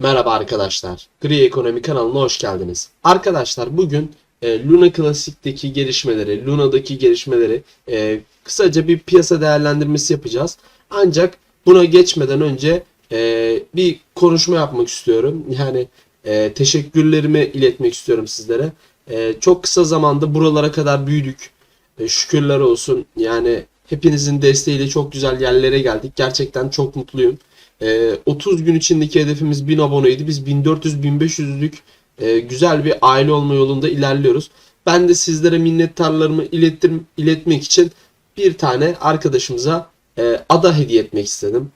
Merhaba arkadaşlar. Gri Ekonomi kanalına hoş geldiniz. Arkadaşlar bugün e, Luna Classic'teki gelişmeleri, Luna'daki gelişmeleri e, kısaca bir piyasa değerlendirmesi yapacağız. Ancak buna geçmeden önce e, bir konuşma yapmak istiyorum. Yani e, teşekkürlerimi iletmek istiyorum sizlere. E, çok kısa zamanda buralara kadar büyüdük. E, şükürler olsun. Yani hepinizin desteğiyle çok güzel yerlere geldik. Gerçekten çok mutluyum. Ee, 30 gün içindeki hedefimiz 1000 aboneydi. Biz 1400-1500'lük e, güzel bir aile olma yolunda ilerliyoruz. Ben de sizlere minnettarlarımı ilettim, iletmek için bir tane arkadaşımıza e, ada hediye etmek istedim.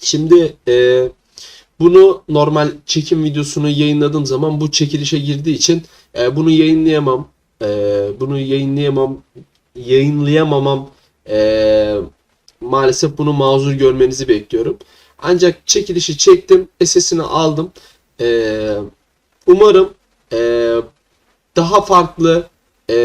Şimdi e, bunu normal çekim videosunu yayınladığım zaman bu çekilişe girdiği için bunu yayınlayamam. Bunu yayınlayamam. Yayınlayamamam e, maalesef bunu mazur görmenizi bekliyorum. Ancak çekilişi çektim, SS'ini aldım. Ee, umarım e, daha farklı e,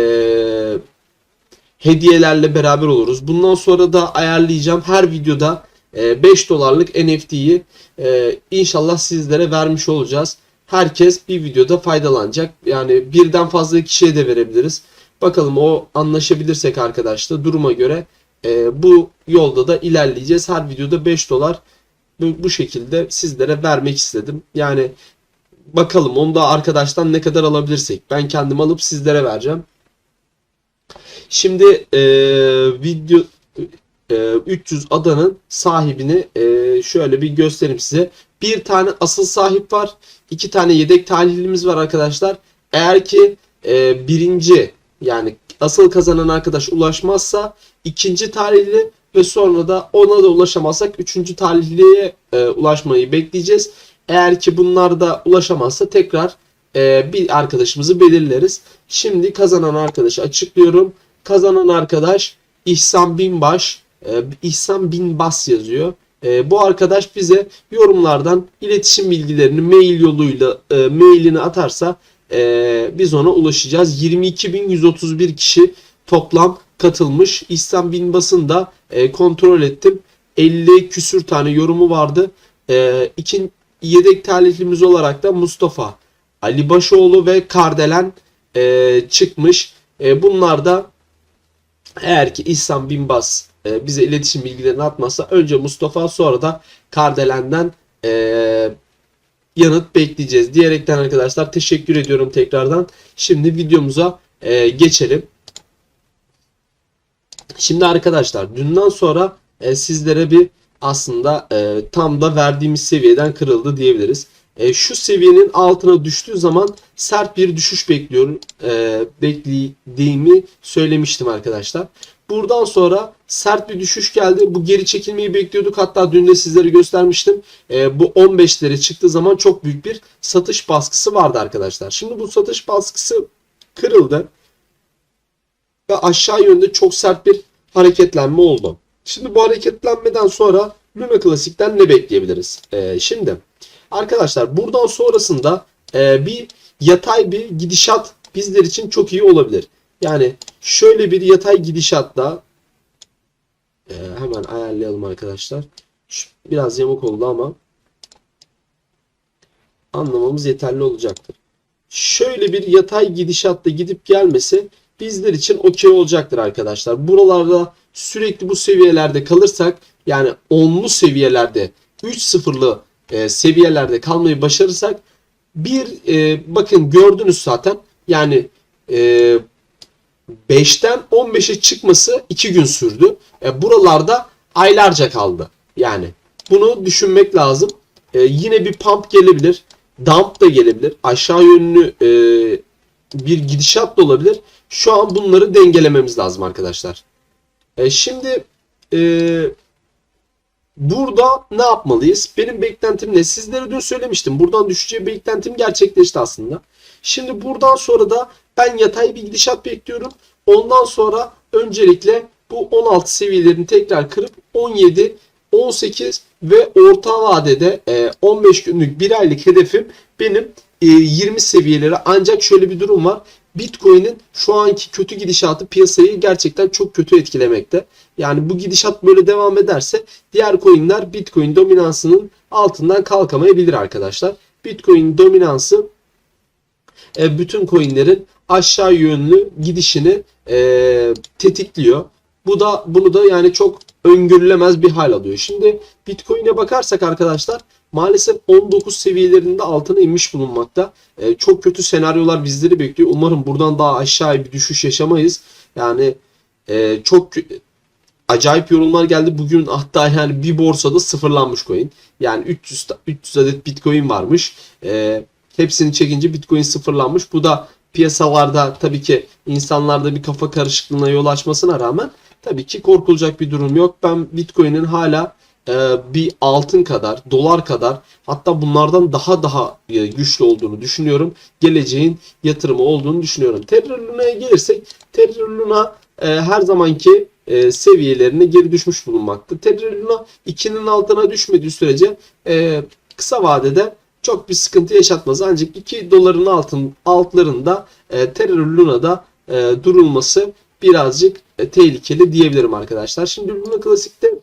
hediyelerle beraber oluruz. Bundan sonra da ayarlayacağım her videoda e, 5 dolarlık NFT'yi e, inşallah sizlere vermiş olacağız. Herkes bir videoda faydalanacak. Yani birden fazla kişiye de verebiliriz. Bakalım o anlaşabilirsek arkadaşlar duruma göre e, bu yolda da ilerleyeceğiz. Her videoda 5 dolar bu, bu şekilde sizlere vermek istedim. Yani bakalım onu da arkadaştan ne kadar alabilirsek. Ben kendim alıp sizlere vereceğim. Şimdi e, video e, 300 adanın sahibini e, şöyle bir göstereyim size. Bir tane asıl sahip var. iki tane yedek talihlimiz var arkadaşlar. Eğer ki e, birinci yani asıl kazanan arkadaş ulaşmazsa ikinci talihli ve sonra da ona da ulaşamazsak üçüncü talihliye e, ulaşmayı bekleyeceğiz. Eğer ki bunlar da ulaşamazsa tekrar e, bir arkadaşımızı belirleriz. Şimdi kazanan arkadaşı açıklıyorum. Kazanan arkadaş İhsan Binbaş, e, İhsan Binbas yazıyor. E, bu arkadaş bize yorumlardan iletişim bilgilerini mail yoluyla e, mailini atarsa e, biz ona ulaşacağız. 22.131 kişi toplam katılmış. İhsan Binbas'ın da e, kontrol ettim. 50 küsür tane yorumu vardı. E, ikin, yedek talihlimiz olarak da Mustafa Ali Başoğlu ve Kardelen e, çıkmış. E, bunlar da eğer ki İhsan Binbas e, bize iletişim bilgilerini atmazsa önce Mustafa sonra da Kardelen'den e, yanıt bekleyeceğiz diyerekten arkadaşlar teşekkür ediyorum tekrardan. Şimdi videomuza e, geçelim. Şimdi arkadaşlar dünden sonra e, sizlere bir aslında e, tam da verdiğimiz seviyeden kırıldı diyebiliriz. E, şu seviyenin altına düştüğü zaman sert bir düşüş bekliyorum. E, beklediğimi söylemiştim arkadaşlar. Buradan sonra sert bir düşüş geldi. Bu geri çekilmeyi bekliyorduk. Hatta dün de sizlere göstermiştim. E, bu 15'lere çıktığı zaman çok büyük bir satış baskısı vardı arkadaşlar. Şimdi bu satış baskısı kırıldı. Ve aşağı yönde çok sert bir hareketlenme oldu. Şimdi bu hareketlenmeden sonra Luna Classic'ten ne bekleyebiliriz? E, şimdi arkadaşlar buradan sonrasında e, bir yatay bir gidişat bizler için çok iyi olabilir. Yani şöyle bir yatay gidişatla e, hemen ayarlayalım arkadaşlar. Şu, biraz yamuk oldu ama anlamamız yeterli olacaktır. Şöyle bir yatay gidişatla gidip gelmesi bizler için okey olacaktır arkadaşlar. Buralarda sürekli bu seviyelerde kalırsak yani 10'lu seviyelerde 3-0'lı e, seviyelerde kalmayı başarırsak bir e, bakın gördünüz zaten yani e, 5'ten 15'e çıkması 2 gün sürdü. E, buralarda aylarca kaldı. Yani bunu düşünmek lazım. E, yine bir pump gelebilir. Dump da gelebilir. Aşağı yönlü e, bir gidişat da olabilir. Şu an bunları dengelememiz lazım arkadaşlar. E, şimdi e, burada ne yapmalıyız? Benim beklentim ne? Sizlere dün söylemiştim. Buradan düşeceği beklentim gerçekleşti aslında. Şimdi buradan sonra da ben yatay bir gidişat bekliyorum. Ondan sonra öncelikle bu 16 seviyelerini tekrar kırıp 17, 18 ve orta vadede 15 günlük bir aylık hedefim benim 20 seviyeleri ancak şöyle bir durum var. Bitcoin'in şu anki kötü gidişatı piyasayı gerçekten çok kötü etkilemekte. Yani bu gidişat böyle devam ederse diğer coin'ler Bitcoin dominansının altından kalkamayabilir arkadaşlar. Bitcoin dominansı e, bütün coinlerin aşağı yönlü gidişini e, tetikliyor. Bu da bunu da yani çok öngörülemez bir hal alıyor. Şimdi Bitcoin'e bakarsak arkadaşlar maalesef 19 seviyelerinde altına inmiş bulunmakta. E, çok kötü senaryolar bizleri bekliyor. Umarım buradan daha aşağıya bir düşüş yaşamayız. Yani e, çok acayip yorumlar geldi. Bugün hatta yani bir borsada sıfırlanmış coin. Yani 300 ta- 300 adet Bitcoin varmış. E, hepsini çekince Bitcoin sıfırlanmış. Bu da piyasalarda tabii ki insanlarda bir kafa karışıklığına yol açmasına rağmen tabii ki korkulacak bir durum yok. Ben Bitcoin'in hala e, bir altın kadar, dolar kadar hatta bunlardan daha daha e, güçlü olduğunu düşünüyorum. Geleceğin yatırımı olduğunu düşünüyorum. Terra Luna'ya gelirsek Terra Luna e, her zamanki seviyelerine geri düşmüş bulunmakta. Terra Luna 2'nin altına düşmediği sürece kısa vadede çok bir sıkıntı yaşatmaz. Ancak 2 doların altın altlarında Terra Luna'da durulması birazcık e, tehlikeli diyebilirim arkadaşlar. Şimdi Luna Classic'te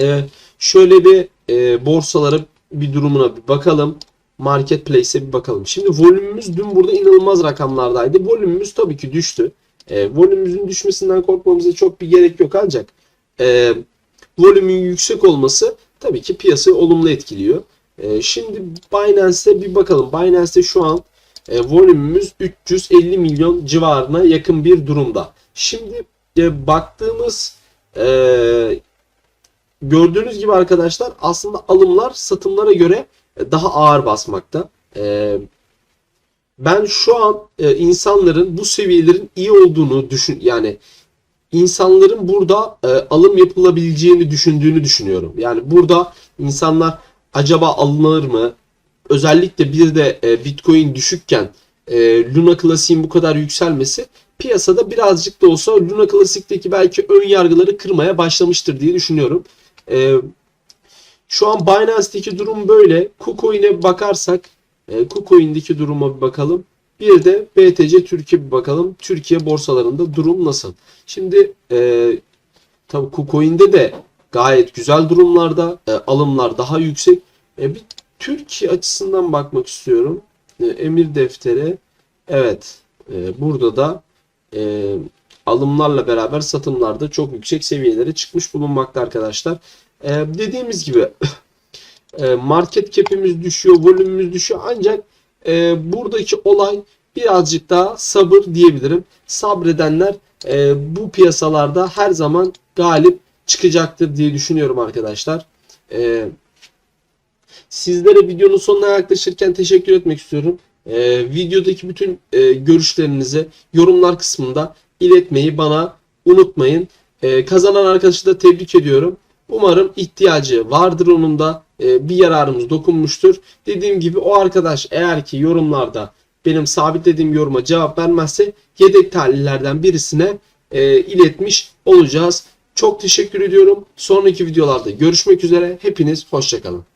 e, şöyle bir e, borsalara bir durumuna bir bakalım. Marketplace'e bir bakalım. Şimdi volümümüz dün burada inanılmaz rakamlardaydı. Volümümüz tabii ki düştü. E, volümümüzün düşmesinden korkmamıza çok bir gerek yok ancak e, volümün yüksek olması tabii ki piyasayı olumlu etkiliyor. E, şimdi Binance'e bir bakalım. Binance'te şu an e, volümümüz 350 milyon civarına yakın bir durumda. Şimdi e, baktığımız e, gördüğünüz gibi arkadaşlar aslında alımlar satımlara göre daha ağır basmakta. E, ben şu an e, insanların bu seviyelerin iyi olduğunu düşün yani insanların burada e, alım yapılabileceğini düşündüğünü düşünüyorum. Yani burada insanlar acaba alınır mı? Özellikle bir de e, Bitcoin düşükken e, Luna Classic'in bu kadar yükselmesi piyasada birazcık da olsa Luna Classic'teki belki ön yargıları kırmaya başlamıştır diye düşünüyorum. E, şu an Binance'deki durum böyle. KuCoin'e bakarsak e, KuCoin'deki duruma bir bakalım. Bir de BTC Türkiye bir bakalım. Türkiye borsalarında durum nasıl? Şimdi e, tabii KuCoin'de de gayet güzel durumlarda. E, alımlar daha yüksek. E, bir Türkiye açısından bakmak istiyorum. E, emir defteri. Evet. E, burada da e, alımlarla beraber satımlarda çok yüksek seviyelere çıkmış bulunmakta arkadaşlar. Dediğimiz gibi market cap'imiz düşüyor, volümümüz düşüyor. Ancak buradaki olay birazcık daha sabır diyebilirim. Sabredenler bu piyasalarda her zaman galip çıkacaktır diye düşünüyorum arkadaşlar. E, sizlere videonun sonuna yaklaşırken teşekkür etmek istiyorum. E, videodaki bütün e, görüşlerinizi yorumlar kısmında iletmeyi bana unutmayın. E, kazanan arkadaşı da tebrik ediyorum. Umarım ihtiyacı vardır onun da e, bir yararımız dokunmuştur. Dediğim gibi o arkadaş eğer ki yorumlarda benim sabitlediğim yoruma cevap vermezse yedek tahlillerden birisine e, iletmiş olacağız. Çok teşekkür ediyorum. Sonraki videolarda görüşmek üzere. Hepiniz hoşçakalın.